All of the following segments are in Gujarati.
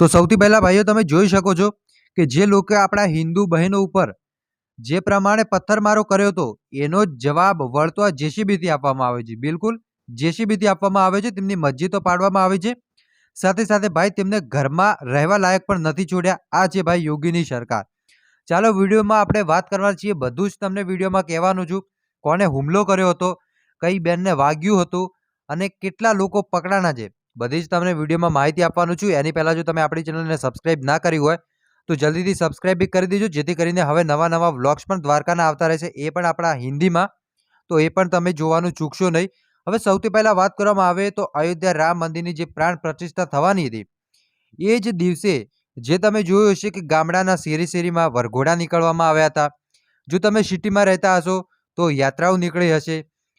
તો સૌથી પહેલાં ભાઈઓ તમે જોઈ શકો છો કે જે લોકો આપણા હિન્દુ બહેનો ઉપર જે પ્રમાણે પથ્થરમારો કર્યો હતો, એનો જવાબ વળતો આ જેસીબીથી આપવામાં આવે છે. બિલકુલ જેસીબીથી આપવામાં આવે છે, તેમની મસ્જિદો પાડવામાં આવે છે. સાથે સાથે ભાઈ તેમને ઘરમાં રહેવા લાયક પણ નથી છોડ્યા, આ છે ભાઈ યોગીની સરકાર. ચાલો વિડીયોમાં આપણે વાત કરવા છીએ, બધું જ તમને વિડીયોમાં કહેવાનું છું. કોને હુમલો કર્યો હતો, કઈ બેનને વાગ્યું હતું અને કેટલા લોકો પકડાના છે. બધી જ તમને વિડીયોમાં માહિતી આપવાનું છું. એની પહેલાં જો તમે આપણી ચેનલને સબસ્ક્રાઇબ ના કરી હોય, તો જલ્દીથી સબસ્ક્રાઇબ બી કરી દેજો. જેથી કરીને હવે નવા નવા વ્લોગ્સ પણ દ્વારકાના આવતા રહેશે એ પણ આપણા હિન્દીમાં. તો એ પણ તમે જોવાનું ચૂકશો નહીં. હવે સૌથી પહેલાં વાત કરવામાં આવે તો અયોધ્યા રામ મંદિરની જે પ્રાણ પ્રતિષ્ઠા થવાની હતી, એ જ દિવસે જે તમે જોયું હશે કે ગામડાના શેરી શેરીમાં વરઘોડા નીકળવામાં આવ્યા હતા. જો તમે સિટીમાં રહેતા હશો, તો યાત્રાઓ નીકળી હશે.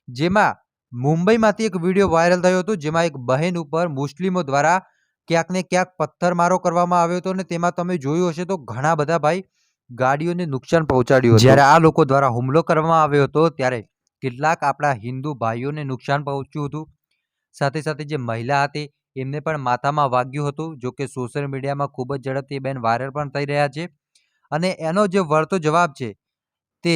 જેમાં મુંબઈમાંથી એક વીડિયો વાયરલ થયો હતો, જેમાં એક બહેન ઉપર મુસ્લિમો દ્વારા ક્યાંક ને ક્યાંક પથ્થરમારો કરવામાં આવ્યો હતો અને તેમાં તમે જોયું હશે તો ઘણા બધા ભાઈ ગાડીઓને નુકસાન પહોંચાડ્યું જ્યારે આ લોકો દ્વારા હુમલો કરવામાં આવ્યો હતો, ત્યારે કેટલાક આપણા હિન્દુ ભાઈઓને નુકસાન પહોંચ્યું હતું. સાથે સાથે જે મહિલા હતી, એમને પણ માથામાં વાગ્યું હતું, જો કે સોશિયલ મીડિયામાં ખૂબ જ ઝડપથી બેન વાયરલ પણ થઈ રહ્યા છે. અને એનો જે વળતો જવાબ છે, તે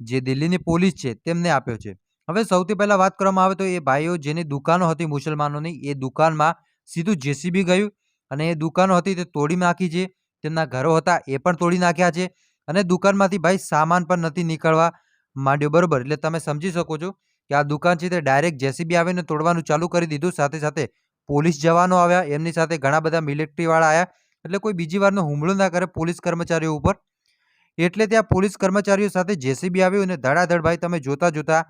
જે દિલ્હીની પોલીસ છે, તેમને આપ્યો છે. હવે સૌથી પહેલાં વાત કરવામાં આવે તો એ ભાઈઓ જેની દુકાનો હતી મુસલમાનોની, એ દુકાનમાં સીધું જેસીબી ગયું અને એ દુકાનો હતી તે તોડી નાખી છે. તેમના ઘરો હતા એ પણ તોડી નાખ્યા છે અને દુકાનમાંથી ભાઈ સામાન પણ નથી નીકળવા માંડ્યો. બરોબર, એટલે તમે સમજી શકો છો કે આ દુકાન છે તે ડાયરેક્ટ જેસીબી આવીને તોડવાનું ચાલુ કરી દીધું. સાથે સાથે પોલીસ જવાનો આવ્યા, એમની સાથે ઘણા બધા મિલિટરીવાળા આવ્યા એટલે કોઈ બીજી વારનો હુમલો ના કરે પોલીસ કર્મચારીઓ ઉપર. એટલે ત્યાં પોલીસ કર્મચારીઓ સાથે જેસીબી આવ્યું અને ધડાધડ ભાઈ તમે જોતા જોતા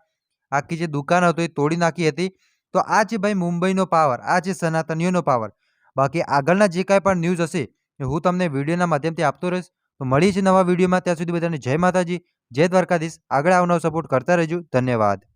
આખી જે દુકાન હતો એ તોડી નાખી હતી. તો આ છે ભાઈ મુંબઈનો પાવર આ છે સનાતનીઓનો પાવર બાકી આગળના જે કાંઈ પણ ન્યૂઝ હશે એ હું તમને વિડીયોના માધ્યમથી આપતો રહીશ. તો મળીએ છીએ નવા વિડીયોમાં, ત્યાં સુધી બધાને જય માતાજી, જય દ્વારકાધીશ. આગળ આવનારો સપોર્ટ કરતા રહેજો. ધન્યવાદ.